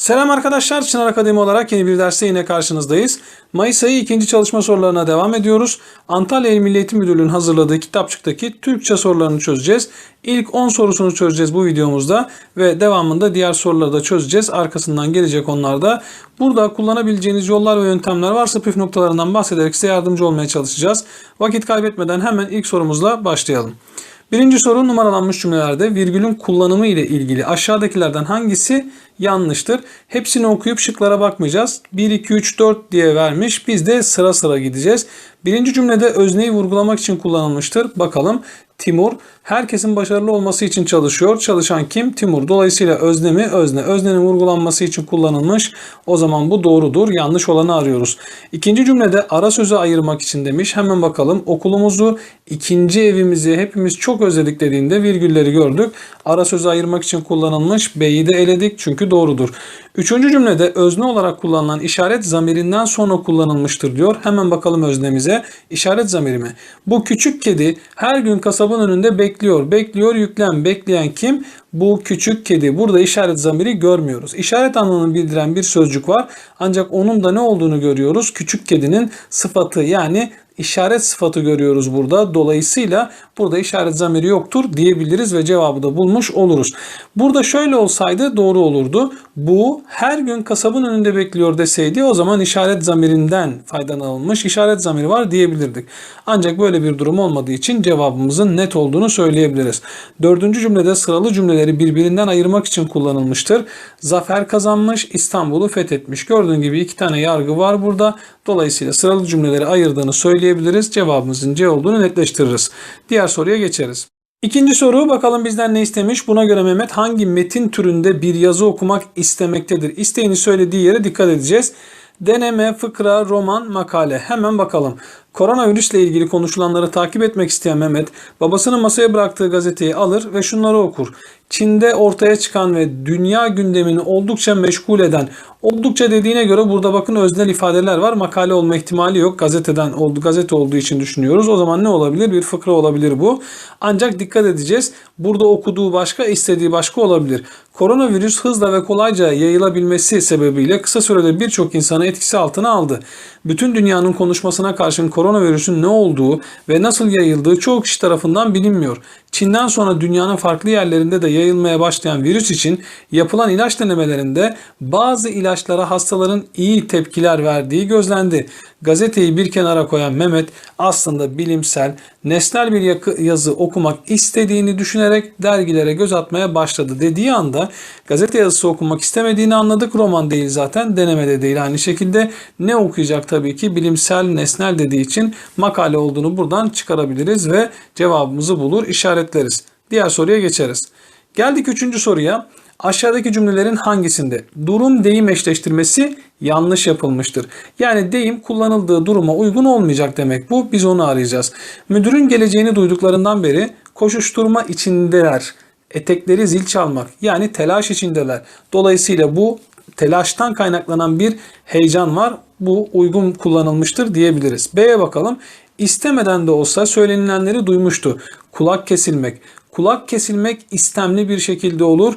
Selam arkadaşlar, Çınar Akademi olarak yeni bir derste yine karşınızdayız. Mayıs ayı ikinci çalışma sorularına devam ediyoruz. Antalya İl Milli Eğitim Müdürlüğü'nün hazırladığı kitapçıktaki Türkçe sorularını çözeceğiz. İlk 10 sorusunu çözeceğiz bu videomuzda ve devamında diğer soruları da çözeceğiz. Arkasından gelecek onlar da. Burada kullanabileceğiniz yollar ve yöntemler varsa püf noktalarından bahsederek size yardımcı olmaya çalışacağız. Vakit kaybetmeden hemen ilk sorumuzla başlayalım. Birinci soru numaralanmış cümlelerde virgülün kullanımı ile ilgili aşağıdakilerden hangisi yanlıştır? Hepsini okuyup şıklara bakmayacağız. 1, 2, 3, 4 diye vermiş. Biz de sıra sıra gideceğiz. Birinci cümlede özneyi vurgulamak için kullanılmıştır. Bakalım Timur herkesin başarılı olması için çalışıyor. Çalışan kim? Timur. Dolayısıyla özne mi? Özne. Öznenin vurgulanması için kullanılmış. O zaman bu doğrudur. Yanlış olanı arıyoruz. İkinci cümlede ara sözü ayırmak için demiş. Hemen bakalım. Okulumuzu, ikinci evimizi hepimiz çok özledik dediğinde virgülleri gördük. Ara sözü ayırmak için kullanılmış. B'yi de eledik çünkü doğrudur. Üçüncü cümlede özne olarak kullanılan işaret zamirinden sonra kullanılmıştır diyor. Hemen bakalım öznemize. İşaret zamiri mi? Bu küçük kedi her gün kasabın önünde bekliyor. Bekliyor yüklem. Bekleyen kim? Bu küçük kedi. Burada işaret zamiri görmüyoruz. İşaret anlamını bildiren bir sözcük var. Ancak onun da ne olduğunu görüyoruz. Küçük kedinin sıfatı yani işaret sıfatı görüyoruz burada. Dolayısıyla burada işaret zamiri yoktur diyebiliriz ve cevabı da bulmuş oluruz. Burada şöyle olsaydı doğru olurdu. Bu her gün kasabın önünde bekliyor deseydi o zaman işaret zamirinden faydalanılmış işaret zamiri var diyebilirdik. Ancak böyle bir durum olmadığı için cevabımızın net olduğunu söyleyebiliriz. Dördüncü cümlede sıralı cümleleri birbirinden ayırmak için kullanılmıştır. Zafer kazanmış, İstanbul'u fethetmiş. Gördüğün gibi iki tane yargı var burada. Dolayısıyla sıralı cümleleri ayırdığını söyleyebiliriz. Cevabımızın C olduğunu netleştiririz. Diğer soruya geçeriz. İkinci soru bakalım bizden ne istemiş? Buna göre Mehmet hangi metin türünde bir yazı okumak istemektedir? İsteğini söylediği yere dikkat edeceğiz. Deneme, fıkra, roman, makale. Hemen bakalım. Koronavirüsle ilgili konuşulanları takip etmek isteyen Mehmet, babasının masaya bıraktığı gazeteyi alır ve şunları okur. Çin'de ortaya çıkan ve dünya gündemini oldukça meşgul eden, oldukça dediğine göre burada bakın öznel ifadeler var. Makale olma ihtimali yok. Gazeteden oldu, gazete olduğu için düşünüyoruz. O zaman ne olabilir? Bir fıkra olabilir bu. Ancak dikkat edeceğiz. Burada okuduğu başka, istediği başka olabilir. Koronavirüs hızla ve kolayca yayılabilmesi sebebiyle kısa sürede birçok insanı etkisi altına aldı. Bütün dünyanın konuşmasına karşın koronavirüsün ne olduğu ve nasıl yayıldığı çoğu kişi tarafından bilinmiyor. Çin'den sonra dünyanın farklı yerlerinde de yayılmaya başlayan virüs için yapılan ilaç denemelerinde bazı ilaçlara hastaların iyi tepkiler verdiği gözlendi. Gazeteyi bir kenara koyan Mehmet aslında bilimsel, nesnel bir yazı okumak istediğini düşünerek dergilere göz atmaya başladı dediği anda gazete yazısı okumak istemediğini anladık. Roman değil zaten, denemede değil. Aynı şekilde ne okuyacak tabii ki bilimsel, nesnel dediği için makale olduğunu buradan çıkarabiliriz ve cevabımızı bulur, işaretleriz. Diğer soruya geçeriz. Geldik üçüncü soruya. Aşağıdaki cümlelerin hangisinde durum deyim eşleştirmesi yanlış yapılmıştır? Yani deyim kullanıldığı duruma uygun olmayacak demek bu. Biz onu arayacağız. Müdürün geleceğini duyduklarından beri koşuşturma içindeler. Etekleri zil çalmak yani telaş içindeler. Dolayısıyla bu telaştan kaynaklanan bir heyecan var. Bu uygun kullanılmıştır diyebiliriz. B'ye bakalım. İstemeden de olsa söylenilenleri duymuştu. Kulak kesilmek. Kulak kesilmek istemli bir şekilde olur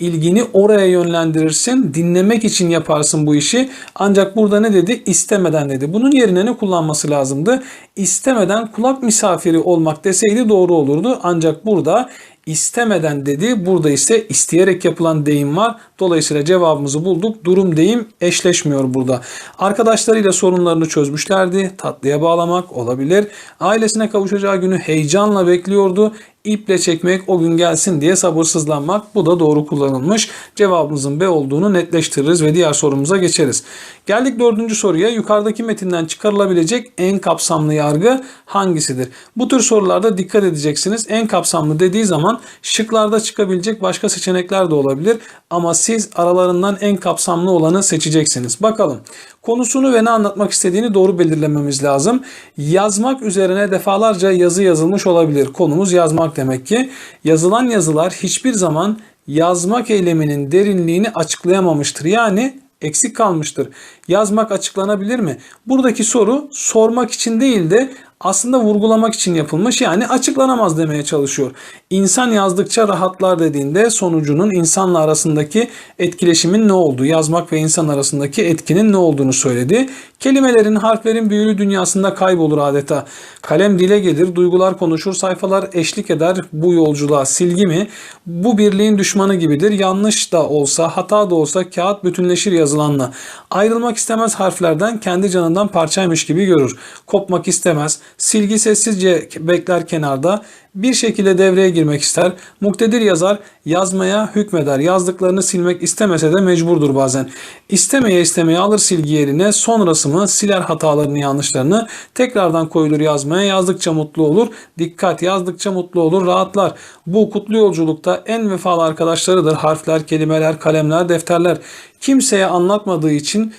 ilgini oraya yönlendirirsin. Dinlemek için yaparsın bu işi. Ancak burada ne dedi? İstemeden dedi. Bunun yerine ne kullanması lazımdı? İstemeden kulak misafiri olmak deseydi doğru olurdu. Ancak burada istemeden dedi. Burada ise isteyerek yapılan deyim var. Dolayısıyla cevabımızı bulduk. Durum deyim eşleşmiyor burada. Arkadaşlarıyla sorunlarını çözmüşlerdi. Tatlıya bağlamak olabilir. Ailesine kavuşacağı günü heyecanla bekliyordu. İple çekmek o gün gelsin diye sabırsızlanmak bu da doğru kullanılmış. Cevabımızın B olduğunu netleştiririz ve diğer sorumuza geçeriz. Geldik dördüncü soruya. Yukarıdaki metinden çıkarılabilecek en kapsamlı yargı hangisidir? Bu tür sorularda dikkat edeceksiniz. En kapsamlı dediği zaman şıklarda çıkabilecek başka seçenekler de olabilir. Ama siz aralarından en kapsamlı olanı seçeceksiniz. Bakalım. Konusunu ve ne anlatmak istediğini doğru belirlememiz lazım. Yazmak üzerine defalarca yazı yazılmış olabilir. Konumuz yazmak demek ki. Yazılan yazılar hiçbir zaman yazmak eyleminin derinliğini açıklayamamıştır. Yani eksik kalmıştır. Yazmak açıklanabilir mi? Buradaki soru sormak için değil de aslında vurgulamak için yapılmış yani açıklanamaz demeye çalışıyor. İnsan yazdıkça rahatlar dediğinde sonucunun insanla arasındaki etkileşimin ne olduğu, yazmak ve insan arasındaki etkinin ne olduğunu söyledi. Kelimelerin, harflerin büyülü dünyasında kaybolur adeta. Kalem dile gelir, duygular konuşur, sayfalar eşlik eder bu yolculuğa. Silgi mi? Bu birliğin düşmanı gibidir. Yanlış da olsa, hata da olsa kağıt bütünleşir yazılanla. Ayrılmak istemez harflerden, kendi canından parçaymış gibi görür. Kopmak istemez. Silgi sessizce bekler kenarda. Bir şekilde devreye girmek ister. Muktedir yazar yazmaya hükmeder. Yazdıklarını silmek istemese de mecburdur bazen. İstemeye istemeye alır silgi yerine sonrası mı siler hatalarını yanlışlarını tekrardan koyulur yazmaya yazdıkça mutlu olur. Dikkat yazdıkça mutlu olur rahatlar. Bu kutlu yolculukta en vefalı arkadaşlarıdır. Harfler, kelimeler, kalemler, defterler. Kimseye anlatmadığı için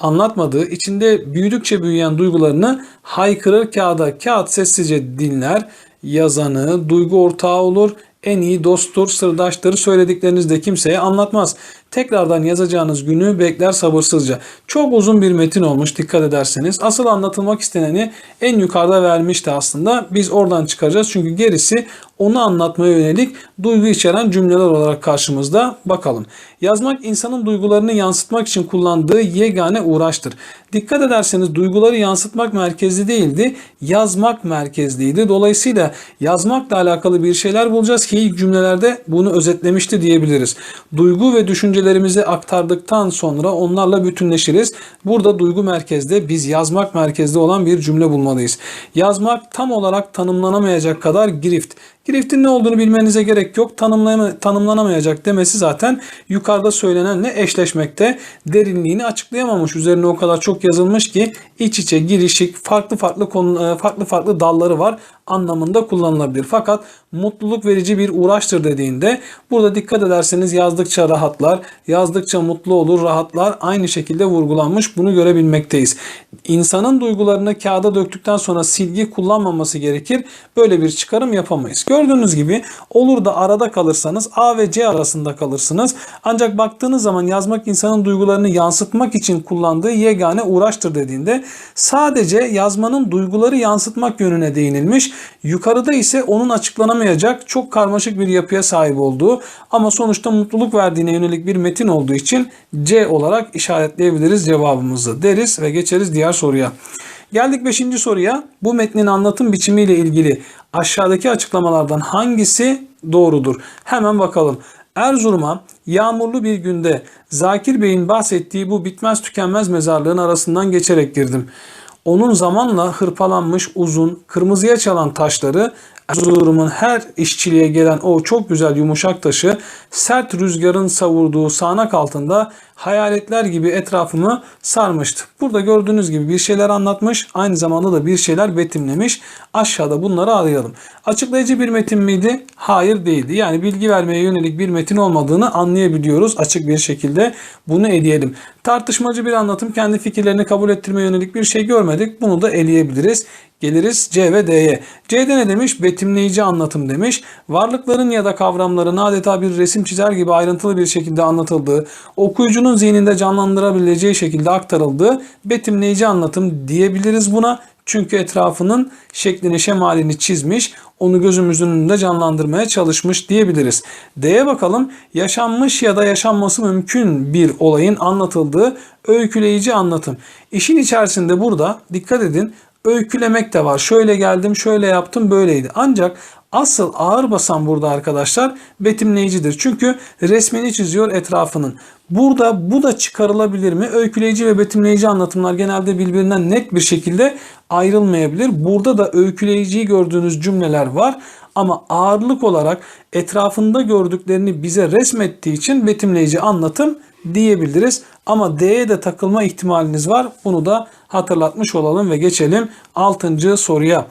anlatmadığı, içinde büyüdükçe büyüyen duygularını haykırır kağıda. Kağıt sessizce dinler, yazanı, duygu ortağı olur, en iyi dosttur, sırdaştır, söylediklerinizi de kimseye anlatmaz. Tekrardan yazacağınız günü bekler sabırsızca. Çok uzun bir metin olmuş dikkat ederseniz. Asıl anlatılmak isteneni en yukarıda vermişti aslında. Biz oradan çıkaracağız çünkü gerisi onu anlatmaya yönelik duygu içeren cümleler olarak karşımızda. Bakalım. Yazmak insanın duygularını yansıtmak için kullandığı yegane uğraştır. Dikkat ederseniz duyguları yansıtmak merkezli değildi, yazmak merkezliydi. Dolayısıyla yazmakla alakalı bir şeyler bulacağız ki ilk cümlelerde bunu özetlemişti diyebiliriz. Duygu ve düşüncelerimizi aktardıktan sonra onlarla bütünleşiriz. Burada duygu merkezde biz yazmak merkezde olan bir cümle bulmalıyız. Yazmak tam olarak tanımlanamayacak kadar girift. Grift'in ne olduğunu bilmenize gerek yok. Tanımlanamayacak demesi zaten yukarıda söylenenle eşleşmekte. Derinliğini açıklayamamış. Üzerine o kadar çok yazılmış ki iç içe girişik farklı farklı konu, farklı farklı dalları var anlamında kullanılabilir. Fakat mutluluk verici bir uğraştır dediğinde burada dikkat ederseniz yazdıkça rahatlar, yazdıkça mutlu olur, rahatlar aynı şekilde vurgulanmış. Bunu görebilmekteyiz. İnsanın duygularını kağıda döktükten sonra silgi kullanmaması gerekir. Böyle bir çıkarım yapamayız. Gördüğünüz gibi olur da arada kalırsanız A ve C arasında kalırsınız. Ancak baktığınız zaman yazmak insanın duygularını yansıtmak için kullandığı yegane uğraştır dediğinde sadece yazmanın duyguları yansıtmak yönüne değinilmiş. Yukarıda ise onun açıklanamayacak çok karmaşık bir yapıya sahip olduğu ama sonuçta mutluluk verdiğine yönelik bir metin olduğu için C olarak işaretleyebiliriz cevabımızı deriz ve geçeriz diğer soruya. Geldik 5. soruya. Bu metnin anlatım biçimiyle ilgili aşağıdaki açıklamalardan hangisi doğrudur? Hemen bakalım. Erzurum'a yağmurlu bir günde Zakir Bey'in bahsettiği bu bitmez tükenmez mezarlığın arasından geçerek girdim. Onun zamanla hırpalanmış uzun, kırmızıya çalan taşları Erzurum'un her işçiliğe gelen o çok güzel yumuşak taşı sert rüzgarın savurduğu sağanak altında hayaletler gibi etrafımı sarmıştı. Burada gördüğünüz gibi bir şeyler anlatmış, aynı zamanda da bir şeyler betimlemiş. Aşağıda bunları arayalım. Açıklayıcı bir metin miydi? Hayır değildi. Yani bilgi vermeye yönelik bir metin olmadığını anlayabiliyoruz açık bir şekilde. Bunu eleyelim. Tartışmacı bir anlatım kendi fikirlerini kabul ettirmeye yönelik bir şey görmedik. Bunu da eleyebiliriz. Geliriz C ve D'ye. C'de ne demiş? Betimleyici anlatım demiş. Varlıkların ya da kavramların adeta bir resim çizer gibi ayrıntılı bir şekilde anlatıldığı, okuyucunun zihninde canlandırabileceği şekilde aktarıldığı betimleyici anlatım diyebiliriz buna. Çünkü etrafının şeklini, şemalini çizmiş, onu gözümüzün önünde canlandırmaya çalışmış diyebiliriz. D'ye bakalım. Yaşanmış ya da yaşanması mümkün bir olayın anlatıldığı öyküleyici anlatım. İşin içerisinde burada dikkat edin öykülemek de var. Şöyle geldim, şöyle yaptım, böyleydi. Ancak asıl ağır basan burada arkadaşlar betimleyicidir. Çünkü resmini çiziyor etrafının. Burada bu da çıkarılabilir mi? Öyküleyici ve betimleyici anlatımlar genelde birbirinden net bir şekilde ayrılmayabilir. Burada da öyküleyiciyi gördüğünüz cümleler var ama ağırlık olarak etrafında gördüklerini bize resmettiği için betimleyici anlatım diyebiliriz. Ama D'ye de takılma ihtimaliniz var. Bunu da hatırlatmış olalım ve geçelim 6. soruya.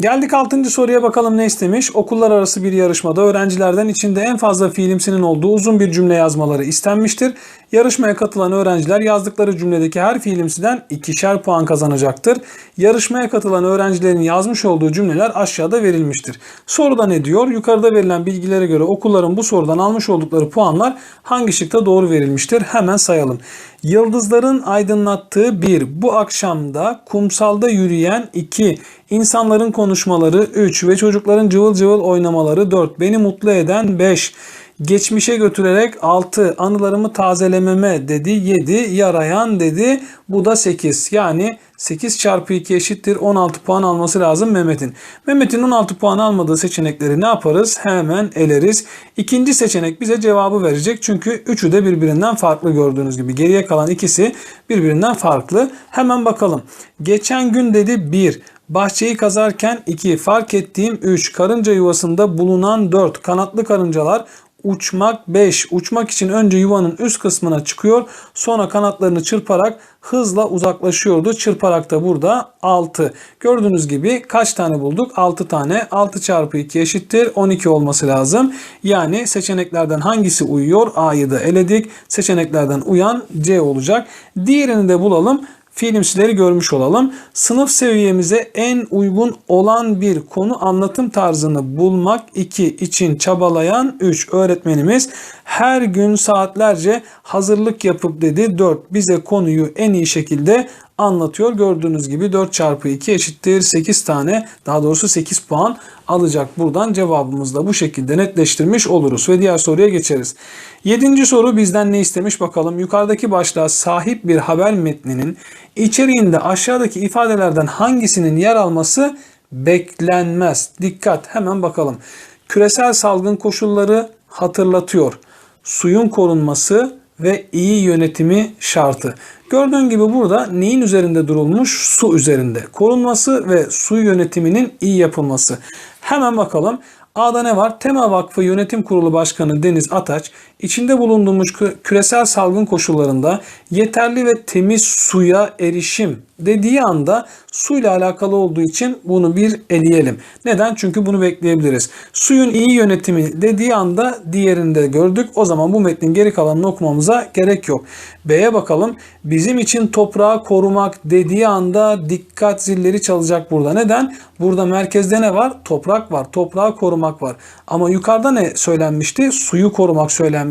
Geldik 6. soruya bakalım ne istemiş? Okullar arası bir yarışmada öğrencilerden içinde en fazla fiilimsinin olduğu uzun bir cümle yazmaları istenmiştir. Yarışmaya katılan öğrenciler yazdıkları cümledeki her fiilimsiden ikişer puan kazanacaktır. Yarışmaya katılan öğrencilerin yazmış olduğu cümleler aşağıda verilmiştir. Soruda ne diyor? Yukarıda verilen bilgilere göre okulların bu sorudan almış oldukları puanlar hangi şıkta doğru verilmiştir? Hemen sayalım. Yıldızların aydınlattığı 1. Bu akşamda kumsalda yürüyen 2. İnsanların konuşmaları 3 ve çocukların cıvıl cıvıl oynamaları 4. Beni mutlu eden 5. Geçmişe götürerek 6 anılarımı tazelememe dedi 7 yarayan dedi bu da 8 yani 8 çarpı 2 eşittir 16 puan alması lazım Mehmet'in. Mehmet'in 16 puan almadığı seçenekleri ne yaparız? Hemen eleriz. İkinci seçenek bize cevabı verecek çünkü üçü de birbirinden farklı gördüğünüz gibi. Geriye kalan ikisi birbirinden farklı. Hemen bakalım. Geçen gün dedi 1. Bahçeyi kazarken 2. Fark ettiğim 3. Karınca yuvasında bulunan 4. Kanatlı karıncalar uçmak 5. Uçmak için önce yuvanın üst kısmına çıkıyor. Sonra kanatlarını çırparak hızla uzaklaşıyordu. Çırparak da burada 6. Gördüğünüz gibi kaç tane bulduk? 6 tane. 6 çarpı 2 eşittir. 12 olması lazım. Yani seçeneklerden hangisi uyuyor? A'yı da eledik. Seçeneklerden uyan C olacak. Diğerini de bulalım filmsileri görmüş olalım. Sınıf seviyemize en uygun olan bir konu anlatım tarzını bulmak 2 için çabalayan 3 öğretmenimiz her gün saatlerce hazırlık yapıp dedi 4 bize konuyu en iyi şekilde anlatıyor. Gördüğünüz gibi 4 çarpı 2 eşittir 8 tane daha doğrusu 8 puan alacak. Buradan cevabımızı da bu şekilde netleştirmiş oluruz ve diğer soruya geçeriz. Yedinci soru bizden ne istemiş bakalım. Yukarıdaki başlığa sahip bir haber metninin içeriğinde aşağıdaki ifadelerden hangisinin yer alması beklenmez. Dikkat hemen bakalım. Küresel salgın koşulları hatırlatıyor. Suyun korunması ve iyi yönetimi şartı. Gördüğün gibi burada neyin üzerinde durulmuş? Su üzerinde. Korunması ve su yönetiminin iyi yapılması. Hemen bakalım. A'da ne var? Tema Vakfı Yönetim Kurulu Başkanı Deniz Ataç, içinde bulunduğumuz küresel salgın koşullarında yeterli ve temiz suya erişim dediği anda suyla alakalı olduğu için bunu bir eleyelim. Neden? Çünkü bunu bekleyebiliriz. Suyun iyi yönetimi dediği anda diğerinde gördük. O zaman bu metnin geri kalanını okumamıza gerek yok. B'ye bakalım. Bizim için toprağı korumak dediği anda dikkat zilleri çalacak burada. Neden? Burada merkezde ne var? Toprak var. Toprağı korumak var. Ama yukarıda ne söylenmişti? Suyu korumak söylenmişti.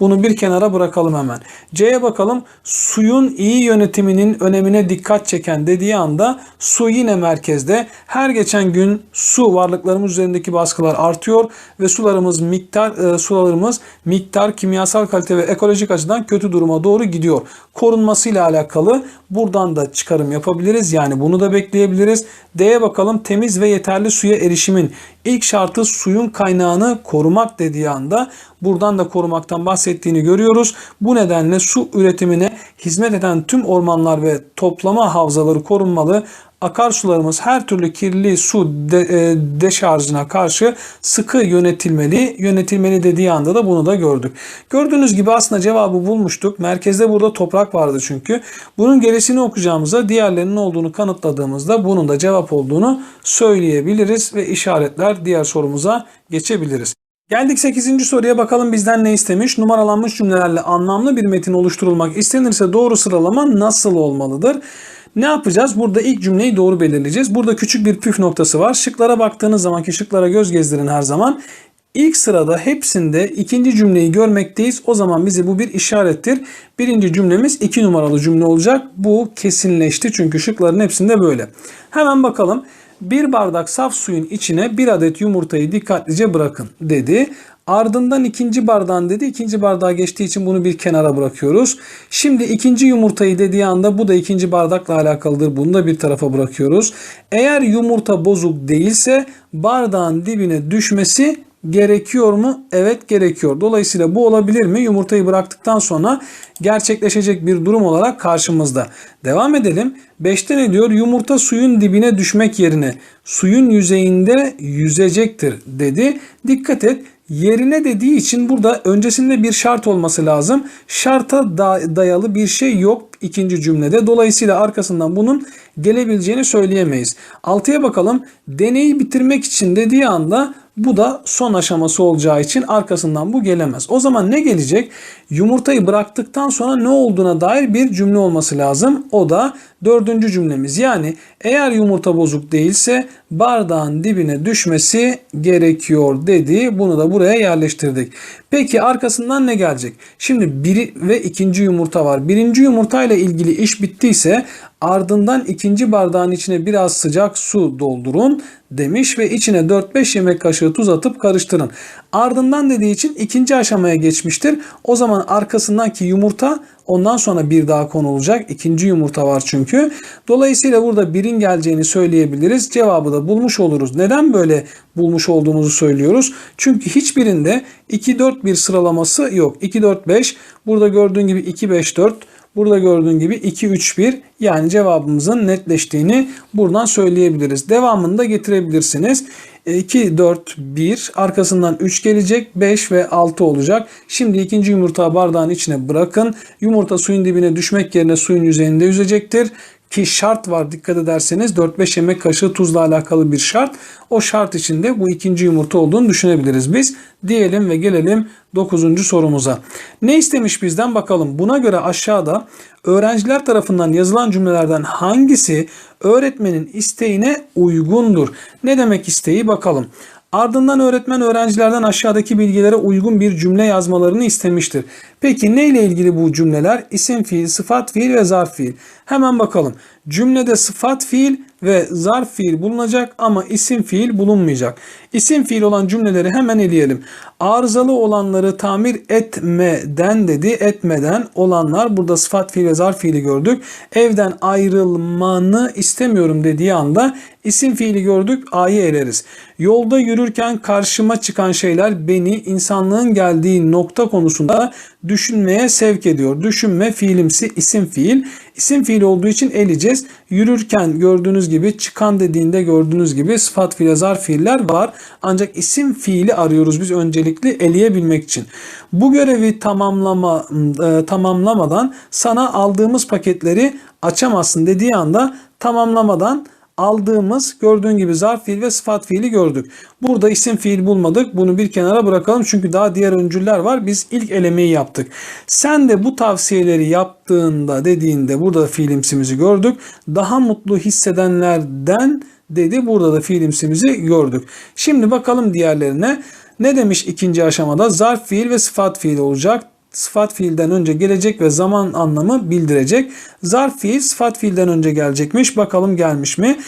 Bunu bir kenara bırakalım hemen. C'ye bakalım. Suyun iyi yönetiminin önemine dikkat çeken dediği anda su yine merkezde. Her geçen gün su varlıklarımız üzerindeki baskılar artıyor ve sularımız miktar e, sularımız miktar, kimyasal kalite ve ekolojik açıdan kötü duruma doğru gidiyor. Korunmasıyla alakalı buradan da çıkarım yapabiliriz. Yani bunu da bekleyebiliriz. D'ye bakalım. Temiz ve yeterli suya erişimin ilk şartı suyun kaynağını korumak dediği anda buradan da korumaktan bahsettiğini görüyoruz. Bu nedenle su üretimine hizmet eden tüm ormanlar ve toplama havzaları korunmalı akarsularımız her türlü kirli su de, e, deşarjına karşı sıkı yönetilmeli. Yönetilmeli dediği anda da bunu da gördük. Gördüğünüz gibi aslında cevabı bulmuştuk. Merkezde burada toprak vardı çünkü. Bunun gerisini okuyacağımızda diğerlerinin olduğunu kanıtladığımızda bunun da cevap olduğunu söyleyebiliriz ve işaretler diğer sorumuza geçebiliriz. Geldik 8. soruya bakalım bizden ne istemiş? Numaralanmış cümlelerle anlamlı bir metin oluşturulmak istenirse doğru sıralama nasıl olmalıdır? Ne yapacağız? Burada ilk cümleyi doğru belirleyeceğiz. Burada küçük bir püf noktası var. Şıklara baktığınız zaman ki şıklara göz gezdirin her zaman. İlk sırada hepsinde ikinci cümleyi görmekteyiz. O zaman bize bu bir işarettir. Birinci cümlemiz iki numaralı cümle olacak. Bu kesinleşti çünkü şıkların hepsinde böyle. Hemen bakalım. Bir bardak saf suyun içine bir adet yumurtayı dikkatlice bırakın dedi. Ardından ikinci bardağın dedi. İkinci bardağa geçtiği için bunu bir kenara bırakıyoruz. Şimdi ikinci yumurtayı dediği anda bu da ikinci bardakla alakalıdır. Bunu da bir tarafa bırakıyoruz. Eğer yumurta bozuk değilse bardağın dibine düşmesi gerekiyor mu? Evet gerekiyor. Dolayısıyla bu olabilir mi? Yumurtayı bıraktıktan sonra gerçekleşecek bir durum olarak karşımızda. Devam edelim. 5'te ne diyor? Yumurta suyun dibine düşmek yerine suyun yüzeyinde yüzecektir dedi. Dikkat et yerine dediği için burada öncesinde bir şart olması lazım. Şarta dayalı bir şey yok ikinci cümlede. Dolayısıyla arkasından bunun gelebileceğini söyleyemeyiz. Altıya bakalım. Deneyi bitirmek için dediği anda bu da son aşaması olacağı için arkasından bu gelemez. O zaman ne gelecek? Yumurtayı bıraktıktan sonra ne olduğuna dair bir cümle olması lazım. O da dördüncü cümlemiz. Yani eğer yumurta bozuk değilse bardağın dibine düşmesi gerekiyor dedi. Bunu da buraya yerleştirdik. Peki arkasından ne gelecek? Şimdi biri ve ikinci yumurta var. Birinci yumurta ile ilgili iş bittiyse ardından ikinci bardağın içine biraz sıcak su doldurun demiş ve içine 4-5 yemek kaşığı tuz atıp karıştırın. Ardından dediği için ikinci aşamaya geçmiştir. O zaman arkasındaki yumurta ondan sonra bir daha konulacak. İkinci yumurta var çünkü. Dolayısıyla burada birin geleceğini söyleyebiliriz. Cevabı da bulmuş oluruz. Neden böyle bulmuş olduğumuzu söylüyoruz? Çünkü hiçbirinde 2-4-1 sıralaması yok. 2-4-5 burada gördüğün gibi 2-5-4 Burada gördüğün gibi 2 3 1 yani cevabımızın netleştiğini buradan söyleyebiliriz. Devamını da getirebilirsiniz. 2 4 1 arkasından 3 gelecek 5 ve 6 olacak. Şimdi ikinci yumurta bardağın içine bırakın. Yumurta suyun dibine düşmek yerine suyun yüzeyinde yüzecektir ki şart var dikkat ederseniz 4-5 yemek kaşığı tuzla alakalı bir şart. O şart içinde bu ikinci yumurta olduğunu düşünebiliriz biz. Diyelim ve gelelim 9. sorumuza. Ne istemiş bizden bakalım. Buna göre aşağıda öğrenciler tarafından yazılan cümlelerden hangisi öğretmenin isteğine uygundur? Ne demek isteği bakalım. Ardından öğretmen öğrencilerden aşağıdaki bilgilere uygun bir cümle yazmalarını istemiştir. Peki ne ile ilgili bu cümleler? İsim fiil, sıfat fiil ve zarf fiil. Hemen bakalım. Cümlede sıfat fiil ve zarf fiil bulunacak ama isim fiil bulunmayacak. İsim fiil olan cümleleri hemen eleyelim. Arızalı olanları tamir etmeden dedi. Etmeden olanlar burada sıfat fiil ve zarf fiili gördük. Evden ayrılmanı istemiyorum dediği anda isim fiili gördük. A'yı eleriz. Yolda yürürken karşıma çıkan şeyler beni insanlığın geldiği nokta konusunda düşünmeye sevk ediyor. Düşünme fiilimsi isim fiil. İsim fiil olduğu için eleyeceğiz. Yürürken gördüğünüz gibi çıkan dediğinde gördüğünüz gibi sıfat fiil zarf fiiller var. Ancak isim fiili arıyoruz biz öncelikli eleyebilmek için. Bu görevi tamamlama e, tamamlamadan sana aldığımız paketleri açamazsın dediği anda tamamlamadan aldığımız gördüğün gibi zarf fiil ve sıfat fiili gördük. Burada isim fiil bulmadık. Bunu bir kenara bırakalım. Çünkü daha diğer öncüller var. Biz ilk elemeyi yaptık. Sen de bu tavsiyeleri yaptığında dediğinde burada fiilimsimizi gördük. Daha mutlu hissedenlerden dedi. Burada da fiilimsimizi gördük. Şimdi bakalım diğerlerine. Ne demiş ikinci aşamada? Zarf fiil ve sıfat fiil olacak sıfat fiilden önce gelecek ve zaman anlamı bildirecek. Zarf fiil sıfat fiilden önce gelecekmiş. Bakalım gelmiş mi?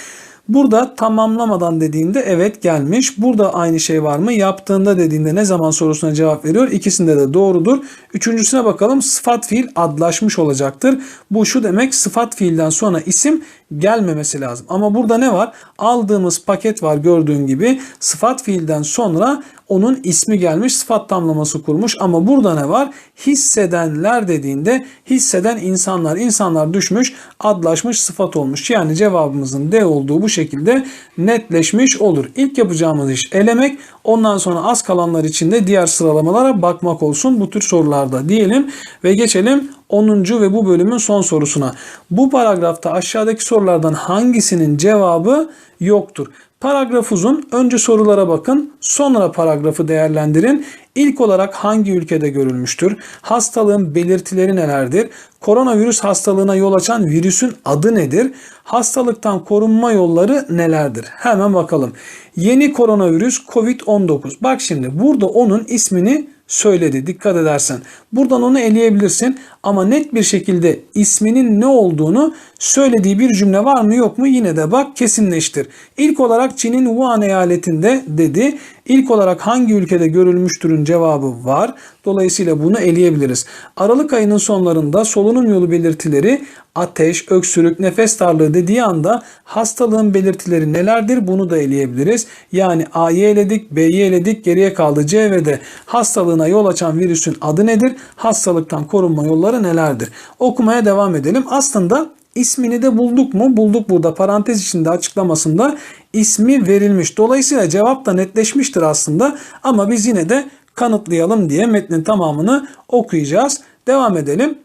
Burada tamamlamadan dediğinde evet gelmiş. Burada aynı şey var mı? Yaptığında dediğinde ne zaman sorusuna cevap veriyor. İkisinde de doğrudur. Üçüncüsüne bakalım. Sıfat fiil adlaşmış olacaktır. Bu şu demek sıfat fiilden sonra isim gelmemesi lazım. Ama burada ne var? Aldığımız paket var gördüğün gibi. Sıfat fiilden sonra onun ismi gelmiş sıfat tamlaması kurmuş ama burada ne var? Hissedenler dediğinde hisseden insanlar. insanlar düşmüş adlaşmış sıfat olmuş. Yani cevabımızın D olduğu bu şekilde netleşmiş olur. İlk yapacağımız iş elemek ondan sonra az kalanlar için de diğer sıralamalara bakmak olsun bu tür sorularda diyelim ve geçelim 10. ve bu bölümün son sorusuna. Bu paragrafta aşağıdaki sorulardan hangisinin cevabı yoktur? Paragraf uzun. Önce sorulara bakın. Sonra paragrafı değerlendirin. İlk olarak hangi ülkede görülmüştür? Hastalığın belirtileri nelerdir? Koronavirüs hastalığına yol açan virüsün adı nedir? Hastalıktan korunma yolları nelerdir? Hemen bakalım. Yeni koronavirüs COVID-19. Bak şimdi burada onun ismini söyledi. Dikkat edersen. Buradan onu eleyebilirsin ama net bir şekilde isminin ne olduğunu söylediği bir cümle var mı yok mu yine de bak kesinleştir. İlk olarak Çin'in Wuhan eyaletinde dedi. İlk olarak hangi ülkede görülmüştürün cevabı var. Dolayısıyla bunu eleyebiliriz. Aralık ayının sonlarında solunum yolu belirtileri ateş, öksürük, nefes darlığı dediği anda hastalığın belirtileri nelerdir bunu da eleyebiliriz. Yani A'yı eledik, B'yi eledik, geriye kaldı C ve D. Hastalığına yol açan virüsün adı nedir? Hastalıktan korunma yolları nelerdir? Okumaya devam edelim. Aslında ismini de bulduk mu? Bulduk burada parantez içinde açıklamasında ismi verilmiş. Dolayısıyla cevap da netleşmiştir aslında ama biz yine de kanıtlayalım diye metnin tamamını okuyacağız. Devam edelim.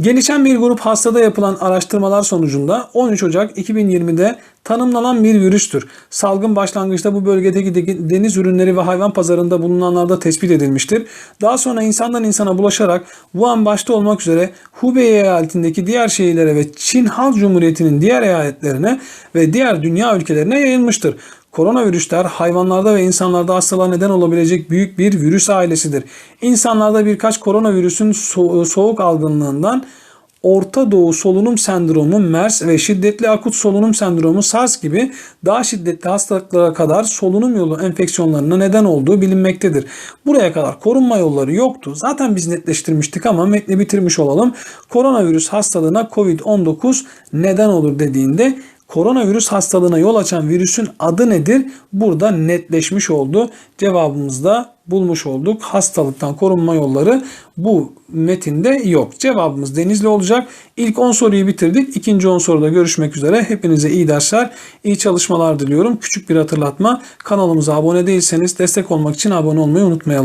Gelişen bir grup hastada yapılan araştırmalar sonucunda 13 Ocak 2020'de tanımlanan bir virüstür. Salgın başlangıçta bu bölgedeki de- deniz ürünleri ve hayvan pazarında bulunanlarda tespit edilmiştir. Daha sonra insandan insana bulaşarak Wuhan başta olmak üzere Hubei eyaletindeki diğer şehirlere ve Çin Halk Cumhuriyeti'nin diğer eyaletlerine ve diğer dünya ülkelerine yayılmıştır. Koronavirüsler hayvanlarda ve insanlarda hastalığa neden olabilecek büyük bir virüs ailesidir. İnsanlarda birkaç koronavirüsün so- soğuk algınlığından Orta Doğu solunum sendromu MERS ve şiddetli akut solunum sendromu SARS gibi daha şiddetli hastalıklara kadar solunum yolu enfeksiyonlarına neden olduğu bilinmektedir. Buraya kadar korunma yolları yoktu. Zaten biz netleştirmiştik ama metni bitirmiş olalım. Koronavirüs hastalığına COVID-19 neden olur dediğinde koronavirüs hastalığına yol açan virüsün adı nedir? Burada netleşmiş oldu. Cevabımızı da bulmuş olduk. Hastalıktan korunma yolları bu metinde yok. Cevabımız Denizli olacak. İlk 10 soruyu bitirdik. İkinci 10 soruda görüşmek üzere. Hepinize iyi dersler, iyi çalışmalar diliyorum. Küçük bir hatırlatma. Kanalımıza abone değilseniz destek olmak için abone olmayı unutmayalım.